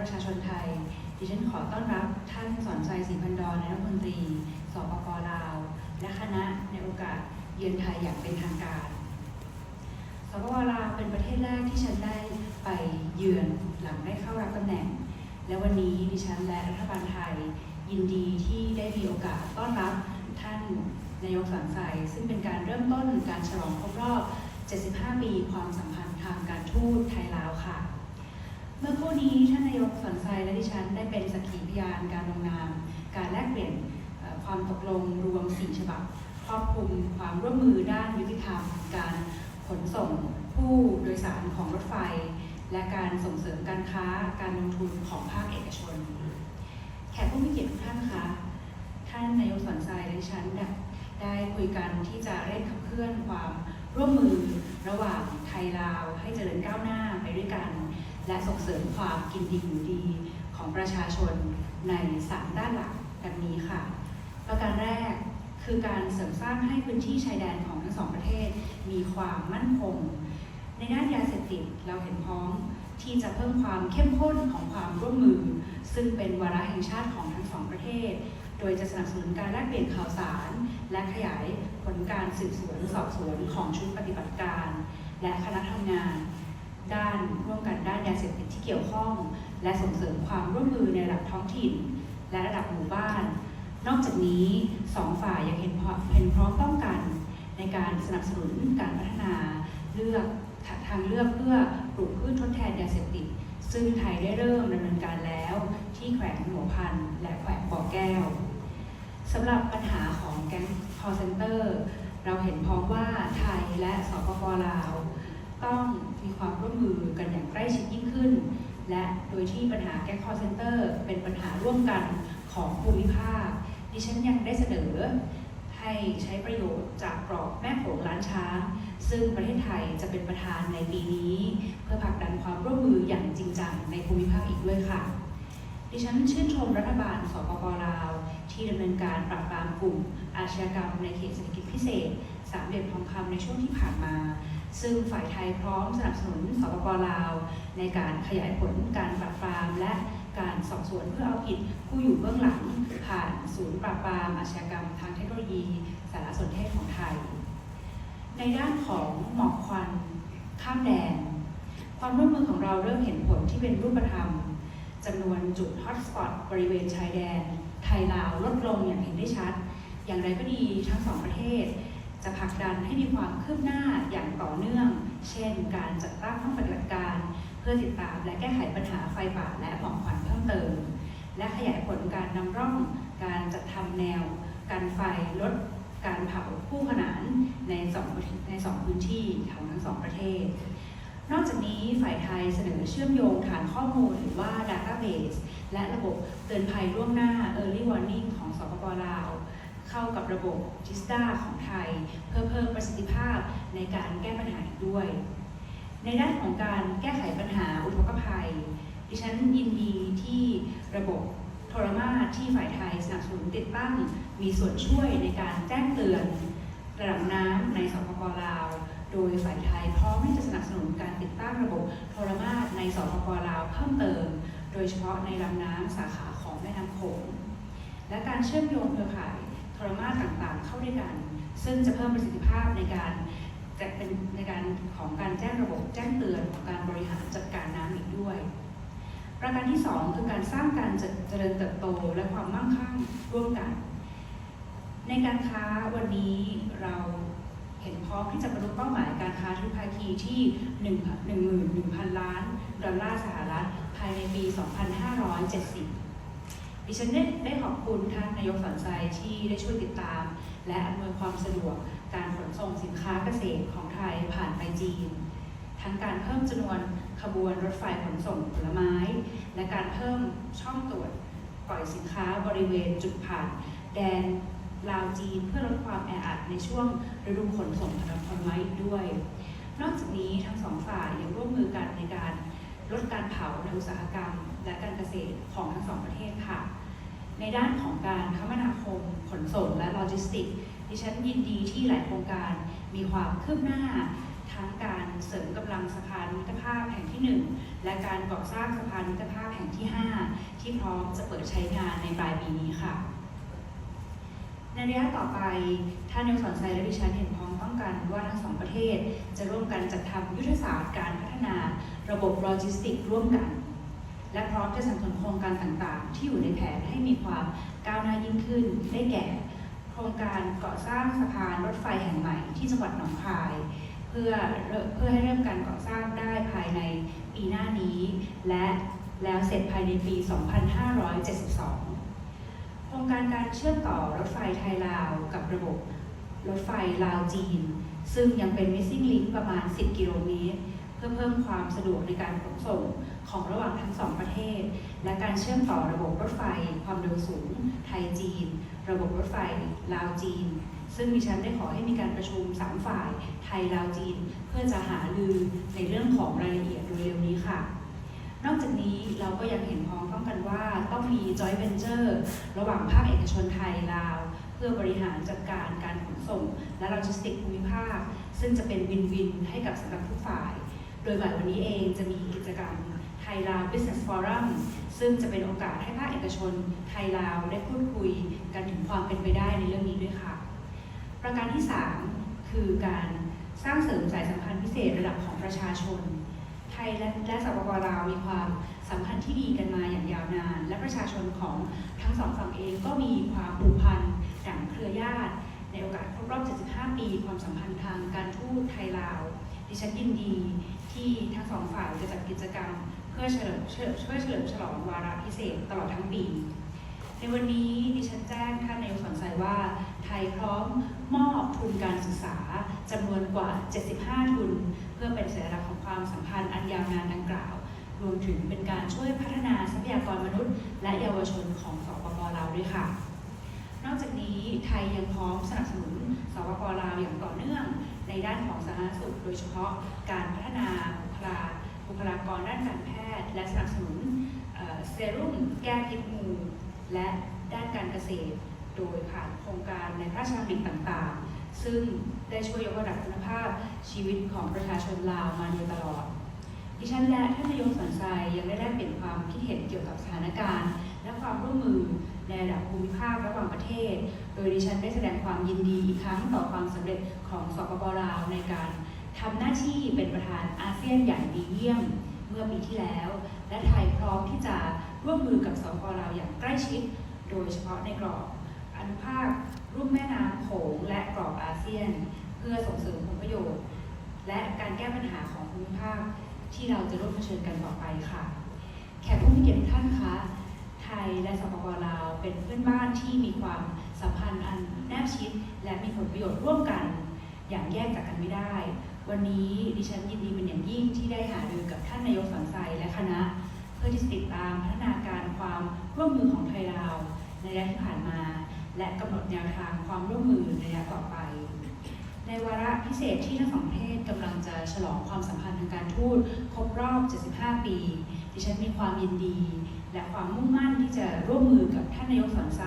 ประชาชนไทย ดิฉันขอต้อนรับท่านสอนชัยศรีพันดอนนายกรัฐมนตรี สปปลาว และคณะในโอกาสเยือนไทยอย่างเป็นทางการ สปปลาวเป็นประเทศแรกที่ฉันได้ไปเยือนหลังได้เข้ารับตำแหน่ง และวันนี้ดิฉันและรัฐบาลไทย ยินดีที่ได้มีโอกาสต้อนรับท่านนายกสันไซซึ่งเป็นการเริ่มต้นการฉลองครบรอบ 75 ปีความสัมพันธ์ทางการทูตไทยลาวค่ะ เมื่อครู่นี้ท่านนายกสันไซและดิฉันได้เป็นสักขีพยานการลงนาม การแลกเปลี่ยนความตกลงรวม4ฉบับครอบคลุมความร่วมมือด้านยุติธรรม การขนส่งผู้โดยสารของรถไฟ และการส่งเสริมการค้าการลงทุนของภาคเอกชน แขกผู้มีเกียรติทุกท่านคะท่านนายกสันไซและดิฉันได้คุยกันที่จะเร่งขับเคลื่อนความร่วมมือระหว่างไทยลาวให้เจริญก้าวหน้าไปด้วยกัน และส่งเสริมความกินดีอยู่ดีของประชาชนใน 3 ด้านหลักดังนี้ค่ะ ประการแรกคือการเสริมสร้างให้พื้นที่ชายแดนของทั้งสองประเทศ มีความมั่นคง ในด้านยาเสพติดเราเห็นพ้องที่จะเพิ่มความเข้มข้นของความร่วมมือ ซึ่งเป็นวาระแห่งชาติของทั้งสองประเทศ โดยจะสนับสนุนการแลกเปลี่ยนข่าวสาร และขยายผลการสืบสวนสอบสวนของชุดปฏิบัติการ และคณะทำงาน ด้านร่วมกันด้านยาเสพติดที่เกี่ยวข้อง และส่งเสริมความร่วมมือในระดับท้องถิ่น และระดับหมู่บ้าน นอกจากนี้สองฝ่ายยังเห็นเห็นพร้อมต้องกัน ในการสนับสนุนการพัฒนาเลือกทางเลือกเพื่อปลูกพืชทดแทนยาเสพติด ซึ่งไทยได้เริ่มดำเนินการแล้วที่แขวงหัวพันและแขวงบ่อแก้วสำหรับปัญหาของแก๊ง call center เราเห็นพ้องว่าไทยและสปปลาว ต้องมีความร่วมมือกันอย่างใกล้ชิดยิ่งขึ้น และโดยที่ปัญหาแก๊ง call center เป็นปัญหาร่วมกันของภูมิภาค ดิฉันยังได้เสนอให้ใช้ประโยชน์จากกรอบแม่โขงล้านช้าง ซึ่งประเทศไทยจะเป็นประธานในปีนี้ เพื่อผลักดันความร่วมมืออย่างจริงจังในภูมิภาคอีกด้วยค่ะ ดิฉันชื่นชมรัฐบาลสปปลาว ที่ดำเนินการปราบปรามกลุ่มอาชญากรรมในเขตเศรษฐกิจพิเศษ สามเหลี่ยมทองคำในช่วงที่ผ่านมา ซึ่งฝ่ายไทยพร้อมสนับสนุนสปปลาว ในการขยายผลการปราบปรามและการสอบสวนเพื่อเอาผิดผู้อยู่เบื้องหลัง ผ่านศูนย์ปราบปรามอาชญากรรมทางเทคโนโลยี สารสนเทศของไทย ในด้านของหมอกควันข้ามแดน ความร่วมมือของเราเริ่มเห็นผลที่เป็นรูปธรรมจำนวนจุดฮอตสปอตบริเวณชายแดน ไทยลาวลดลงอย่างเห็นได้ชัด อย่างไรก็ดีทั้งสองประเทศ จะผลักดันให้มีความคืบหน้าอย่างต่อเนื่อง เช่น การจัดตั้งห้องปฏิบัติการ เพื่อติดตามและแก้ไขปัญหาไฟป่าและหมอกควันเพิ่มเติม และขยายผลการนำร่องการจัดทำแนว การไฟลดการเผาคู่ขนานในสองในสองพื้นที่ของทั้งสองประเทศ นอกจากนี้ฝ่ายไทยเสนอเชื่อมโยงฐานข้อมูลหรือว่า Database และระบบเตือนภัยล่วงหน้า Early Warning ของสปปลาว เข้ากับระบบ GISDA ของไทย เพื่อเพิ่มประสิทธิภาพในการแก้ปัญหาอีกด้วย ในด้านของการแก้ไขปัญหาอุทกภัย ดิฉันยินดีที่ระบบโทรมาสที่ฝ่ายไทยสนับสนุนติดตั้ง มีส่วนช่วยในการแจ้งเตือนระดับน้ำในสปปลาว โดยฝ่ายไทยพร้อมที่จะสนับสนุนการติดตั้งระบบโทรมาสในสปปลาวเพิ่มเติม โดยเฉพาะในลำน้ำสาขาของแม่น้ำโขงและการเชื่อมโยงเครือข่าย ทรมาสต่างๆ เข้าด้วยกัน ซึ่งจะเพิ่มประสิทธิภาพในการจะเป็นในการของการแจ้งระบบแจ้งเตือนของการบริหารจัดการน้ำอีกด้วย ประการที่ 2 คือการสร้างการเจริญเติบโตและความมั่งคั่งร่วมกัน ในการค้าวันนี้เราเห็นพร้อมที่จะบรรลุเป้าหมายการค้าทุกภาคีที่1 11,000 ล้านดอลลาร์สหรัฐภายในปี 2570 ดิฉันได้ได้ขอบคุณท่านนายกสันใจที่ได้ช่วยติดตาม และอำนวยความสะดวกการขนส่งสินค้าเกษตรของไทยผ่านไปจีน ทั้งการเพิ่มจำนวนขบวนรถไฟขนส่งผลไม้ และการเพิ่มช่องตรวจปล่อยสินค้าบริเวณจุดผ่าน แดนลาวจีนเพื่อลดความแออัดในช่วงฤดูขนส่งผลไม้ด้วย นอกจากนี้ทั้งสองฝ่ายยังร่วมมือกันในการลดการเผาในอุตสาหกรรม และการเกษตรของทั้งสองประเทศค่ะ ในด้านของการคมนาคม ขนส่ง และโลจิสติกส์ดิฉันยินดีที่หลายโครงการมีความคืบหน้า ทั้งการเสริมกำลังสะพานมิตรภาพแห่งที่ 1 และการก่อสร้างสะพานมิตรภาพแห่งที่ 5 ที่พร้อมจะเปิดใช้งานในปลายปีนี้ค่ะในระยะต่อไปท่านนายสอนชัยและดิฉันเห็นพ้องต้องกันว่าทั้งสองประเทศ จะร่วมกันจัดทำยุทธศาสตร์การพัฒนา ระบบโลจิสติกส์ร่วมกัน และพร้อมจะสนับสนุนโครงการต่างๆ ที่อยู่ในแผนให้มีความก้าวหน้ายิ่งขึ้น ได้แก่ โครงการก่อสร้างสะพานรถไฟแห่งใหม่ที่จังหวัดหนองคาย เพื่อเพื่อให้เริ่มการก่อสร้างได้ภายในปีหน้านี้ และแล้วเสร็จภายในปี 2572 โครงการการเชื่อมต่อรถไฟไทยลาวกับระบบรถไฟลาวจีน ซึ่งยังเป็น missing link ประมาณ 10 กิโลเมตร เพื่อเพิ่มความสะดวกในการขนส่ง ของระหว่างทั้งสองประเทศ และการเชื่อมต่อระบบรถไฟ ความเร็วสูง ไทยจีน ระบบรถไฟ ลาวจีน ซึ่งดิฉันได้ขอให้มีการประชุม 3 ฝ่าย ไทยลาวจีน เพื่อจะหาลือในเรื่องของรายละเอียดโดยเร็วนี้ค่ะ นอกจากนี้เราก็ยังเห็นพ้องต้องกันว่าต้องมี joint venture ระหว่างภาคเอกชนไทยลาว เพื่อบริหารจัดการการขนส่ง และโลจิสติกส์ภูมิภาค ซึ่งจะเป็นวินวินให้กับสำหรับทุกฝ่าย โดยบ่ายวันนี้เองจะมีกิจกรรม ยลาว Business Forum ซึ่งจะเป็นโอกาสให้ภาคเอกชนไทยลาวได้พูดคุยกันถึงความเป็นไปได้ในเรื่องนี้ด้วยค่ะ ประการที่ 3 คือการสร้างเสริมสายสัมพันธ์พิเศษระดับของประชาชน ไทยและและสปปลาวมีความสัมพันธ์ที่ดีกันมาอย่างยาวนาน และประชาชนของทั้งสองฝั่งเองก็มีความผูกพันดั่งเครือญาติ ในโอกาสครบรอบ 75 ปี ความสัมพันธ์ทางการทูตไทยลาวดิฉันยินดีที่ทั้งสองฝ่ายจะจัดกิจกรรม เพื่อเฉลิมชิเพื่อเฉลิมฉลองวาระพิเศษตลอดทั้งปี ในวันนี้ดิฉันแจ้งท่านนายกสนใจว่า ไทยพร้อมมอบทุนการศึกษาจำนวนกว่า 75 ทุน เพื่อเป็นสัญลักษณ์ของความสัมพันธ์อันยาวนานดังกล่าว รวมถึงเป็นการช่วยพัฒนาทรัพยากรมนุษย์ และเยาวชนของสปปลาวด้วยค่ะ นอกจากนี้ไทยยังพร้อมสนับสนุนสปปลาวอย่างต่อเนื่องในด้านของสาธารณสุข โดยเฉพาะการพัฒนาบุคลา บุคลากรด้านการแพทย์ และสนับสนุนเซรุ่มแก้พิษงูและด้านการเกษตร โดยผ่านโครงการในพระราชดำริต่างๆ ซึ่งได้ช่วยยกระดับคุณภาพชีวิตของประชาชนลาวมาโดยตลอด ดิฉันและท่านนายกสันทรายยังได้แลกเปลี่ยนความคิดเห็นเกี่ยวกับสถานการณ์ และความร่วมมือในระดับภูมิภาคระหว่างประเทศ โดยดิฉันได้แสดงความยินดีอีกครั้งต่อความสำเร็จของสปปลาวในการ ทำหน้าที่เป็นประธานอาเซียนอย่างดีเยี่ยมเมื่อปีที่แล้ว และไทยพร้อมที่จะร่วมมือกับสปลาวอย่างใกล้ชิด โดยเฉพาะในกรอบอนุภาครุ่มแม่น้ำโขงและกรอบอาเซียน เพื่อส่งเสริมผลประโยชน์ และการแก้ปัญหาของภูมิภาคที่เราจะร่วมเผชิญกันต่อไปค่ะ แขกผู้มีเกียรติญท่านคะไทยและสปปลาวเป็นเพื่อนบ้านที่มีความสัมพันธ์อันแนบชิด และมีผลประโยชน์ร่วมกัน อย่างแยกจากกันไม่ได้ วันนี้ดิฉันยินดีเป็นอย่างยิ่งที่ได้หารือกับท่านนายกสันไซและคณะ เพื่อที่จะติดตามพัฒนาการความร่วมมือของไทยลาวในระยะที่ผ่านมา และกำหนดแนวทางความร่วมมือในระยะต่อไป ในวาระพิเศษที่ทั้งสองประเทศกำลังจะฉลองความสัมพันธ์ทางการทูตครบรอบ 75 ปี ดิฉันมีความยินดี และความมุ่งมั่นที่จะร่วมมือกับท่านนายกสอนไซ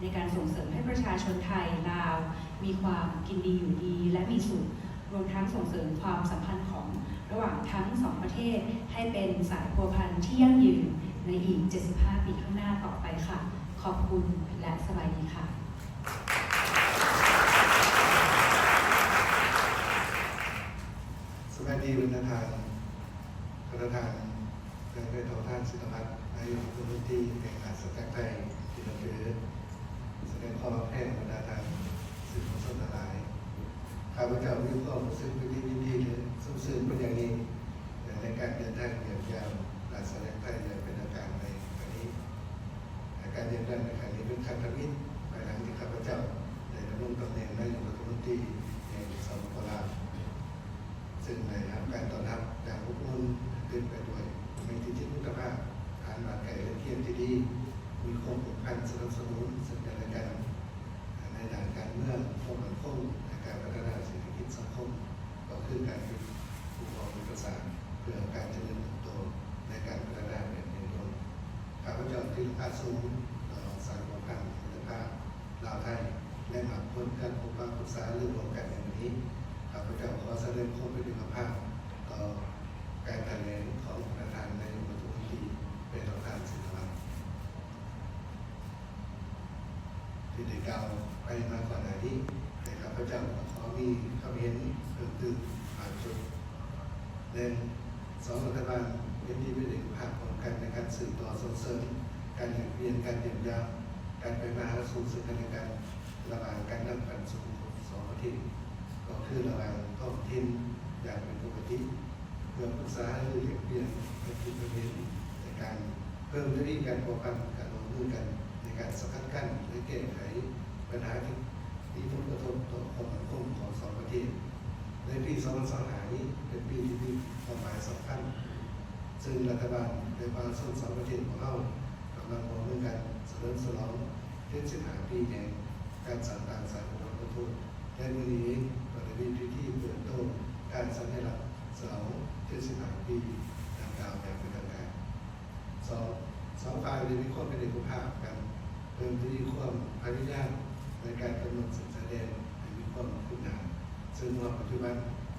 ในการส่งเสริมให้ประชาชนไทยลาว มีความกินดีอยู่ดีและมีสุข รวมทั้งส่งเสริมความสัมพันธ์ของระหว่างทั้งสองประเทศ ให้เป็นสายพัวพันที่ยั่งยืนในอีก 75 ปีข้างหน้าต่อไปค่ะ ขอบคุณและสบายดีค่ะ สวัสดีวันทานประธานเกิดเป็นทท่านสิทธิพัฒน์นายกรัฐมนตรีแห่งอาสตร์ไทยที่เราคือแสดงความรับแทนบรรดาทางสื่อมวลชนทั้งหลายข้าพเจ้า มีความรู้สึกเป็นที่ยินดีหรือสมสื่อเป็นอย่างนี้ในการเดินทางเยี่ยมยามอาสตร์ไทยอย่างเป็นทาการในวันนี้อาการเดินทางในครั้งนี้เป็นครั้งมิตรภายหลังที่ข้าพเจ้าได้ดำรงตำแหน่งนายกรัฐมนตรีแห่งสปปลาวซึ่งในรับการต้อนรับอย่างอบอุ่นเป็นไปด้วยมีที่จิตมุตภาพผ่านบาดแผลและเทียมที่ดี มีความผูกพันสนับสนุนซึ่งกันและกันในมั่นคงในการพัฒนาเศรษฐ กิจสังคมก็คือการเป็นผู้ออกเอกสารเพื่อการเจริญเติบโตในการพัฒนาแบบในรวมข้าพเจ้าที่อาสูงต่อสารของการคุณภาพลาวไทยและหมักพ้นการพบปะปรึกษาเรื่องรวมกันในวันนี้ข้าพเจ้าขอแสดงความเป็นธรรมภาพต่อการแถลงของประธานในวัตถุมนตรีเป็นประธานสิทธิวัฒน์ที่ได้กล่าวไปมาก่อนหน้านี้ แต่ข้าพเจ้าขอมีความเห็นเพิ่มเติมบางจุดหนึ่งสองรัฐบาลเป็นที่เป็นเอกภาพของกันในการสืบต่อส่งเสริมการเปลี่ยนการเยี่ยมยามการไปมาหาสู่ซึ่งกันและกันระหว่างการนำกันสู่สองประเทศก็คือระหว่างท้องถิ่นอย่างเป็นปกติเพื่อปรึกษาหรือแลกเปลี่ยนในทุกประเด็นในการเพิ่มวิธีการป้องกันการลงมือกันในการสกัดกั้นและแก้ไขปัญหาที่ มีผลกระทบต่อความมั่นคงของสองประเทศ ในปี2025นี้เป็นปีที่มีความหมายสำคัญ ซึ่งรัฐบาลในบางส่วนสองประเทศของเรากำลังมองเรื่องการเสริมสลองเทศกาลปีแห่งการสันต่างสายของประเทศและมือนี้ก็ได้มีพิธีเปิดโต๊ะการสัญลักษณ์สลองเทศกาลปีดังกล่าวอย่างเป็นทางการสองสองฝ่ายได้มีความเป็นเอกภาพกันเพิ่มที่ความพยายาม ในการกำหนดสินแสดงให้มีความคืบหน้าซึ่งในปัจจุบัน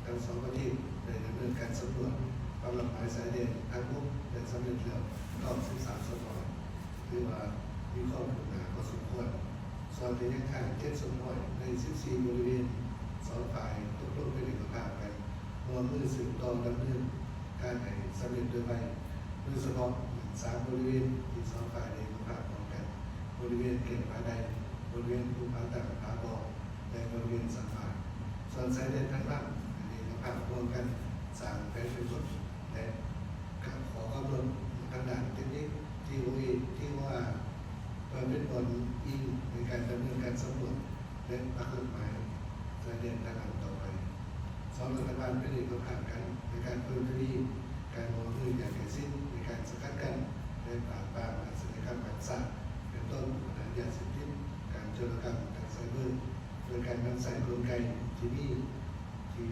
ทั้งสองประเทศได้ดำเนินการสำรวจความหลากหลายสายแดนทั้งมุกและสำเร็จแล้วรอบ13สมรคือว่ามีความคืบหน้าพอสมควรส่วนระยะทางเจ็ดสมรใน 14 บริเวณสองฝ่ายตกลงเป็นเอกภาพกันรวมมือสืบต่อดำเนินการให้สำเร็จโดยไวโดยเฉพาะสามบริเวณที่สองฝ่ายในภูผาพร้อมกัน บริเวณเก่งผาใด บริเวณภูผาแต่างผาบอกและบริเวณสันฟาส่วนสายเดินทางล่างในภูผารวมกันสร้างแผนเป็นกฎและการขอกำหนดทางด้านเทคนิคที่ว่าที่ว่าเปิดเป็นบอลอิงในการดำเนินการสำรวจและปักหลักหมายสายเดินทางหลังต่อไปสองรัฐบาลเป็นเอกภาพกันในการเพิ่มทวีการมองมืออย่างใกล้ชิดในการสกัดกั้นและปราบปรามอาชญากรรมการสร้างเป็นต้นปัญหายาเสพติดการโจรกรรมทางไซเบอร์ โดยการนำสายกลไกที่มีที่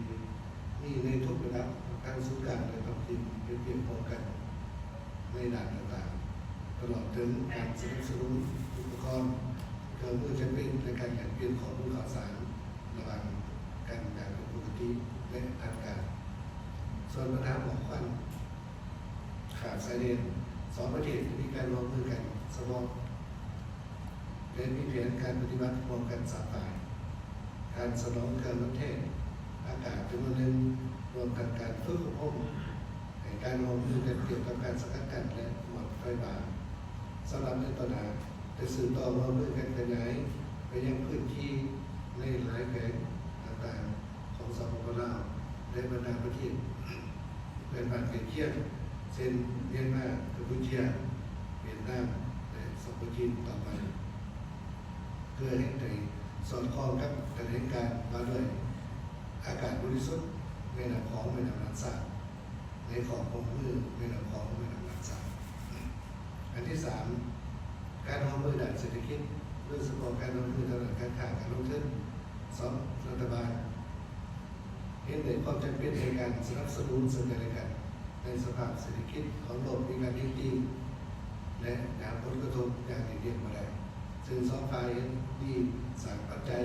มีในทุกระดับทั้งศูนย์กลางและท้องถิ่นเป็นเพียงพอกันในด่านต่างๆ ตลอดถึงการสนับสนุนอุปกรณ์เครื่องมือจำเป็นในการแข่งเปลี่ยนข้อมูลข่าวสารระหว่างกันอย่างปกติและทางการ ส่วนปัญหาหมอกควันขาดสายเดนสองประเทศมีการร่วมมือกันสมองและมีแผนการปฏิบัติร่วมกันสามฝ่าย การสนองการประเทศ อากาศจำนวนหนึ่งรวมทั้งการฝึกอบรมในการร่วมมือกันเกี่ยวกับการสกัดกั้นและหมดไฟป่าสำหรับในตอนหน้าจะสืบต่อร่วมมือกันขยายไปยังพื้นที่ในหลายแผนต่างๆของสปปลาวและบรรดาประเทศเป็นบัตรเกียร์เช่นเมียนมากัมพูชาเวียดนามและสปปจีนต่อไป เพื่อให้ได้ สอดคล้องกับแถลงการมาด้วยอากาศบริสุทธิ์ในนามของแม่น้ำลันสาในของของมือในนามของแม่น้ำลันสาอันที่สามการร่วมมือด้านเศรษฐกิจโดยเฉพาะการร่วมมือทางด้านการค้าการลงทุนสองรัฐบาลเห็นในความจำเป็นในการสนับสนุนซึ่งกันและกันในสภาพเศรษฐกิจของโลกมีการยิ่งดีและหาผลกระทบอย่างเดียวมาได้ ซึ่งสองฝ่ายมีสารปัจจัย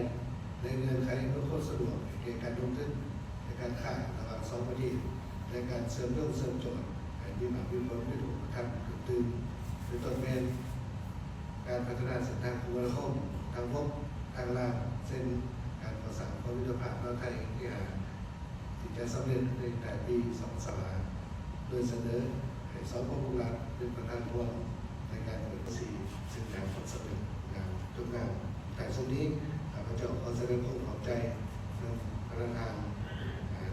ในเงื่อนไขเพื่อความสะดวกแก่การลงทุนในการค้าระหว่างสองประเทศในการเสริมเรื่องเสริมโจทย์ให้มีมามีผลไม่ถูกกระทำกระตุ้นหรือต้นแมนการพัฒนาเส้นทางภูมิคมทางบกทางล่างเส้นการประสานความมิตรภาพเราไทยที่หาที่จะสำเร็จในแต่ปีสองสาโดยเสนอให้สพบุรัฐเป็นประธานร่วมในการเปิดสีซึ่งงานผลสำเร็จ ทุกงานแต่ช่วงนี้ข้าพเจ้าขอแสดงความขอบใจทางประธาน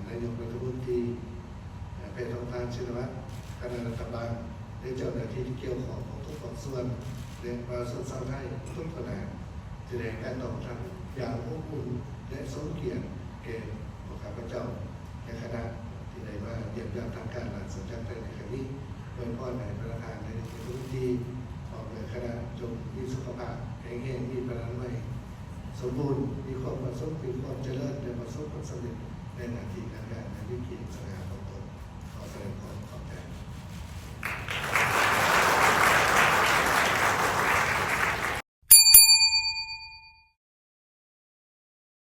นายกรัฐมนตรีเป็นทองทานชินวัตรคณะรัฐบาลและเจ้าหน้าที่ที่เกี่ยวข้องของทุกภาคส่วนและประชาชนชาวไทยทุกคนนะแสดงการตอบรับอย่างอบอุ่นและสมเกียรติแก่พวกข้าพเจ้าในคณะที่ได้มาเยี่ยมยามทางการหลังสัญญาณไทยในครั้งนี้โดยพ่อในประธานในทุกที่ออกเลยคณะจงมีสุขภาพ ห่งแห่งมีพลังใหม่ สมบูรณ์มีความประสบถึงความเจริญใะประสบผลสำเร็จในนาที่การงานในวิกฤตสถานการณ์ของตนขอแสดงความ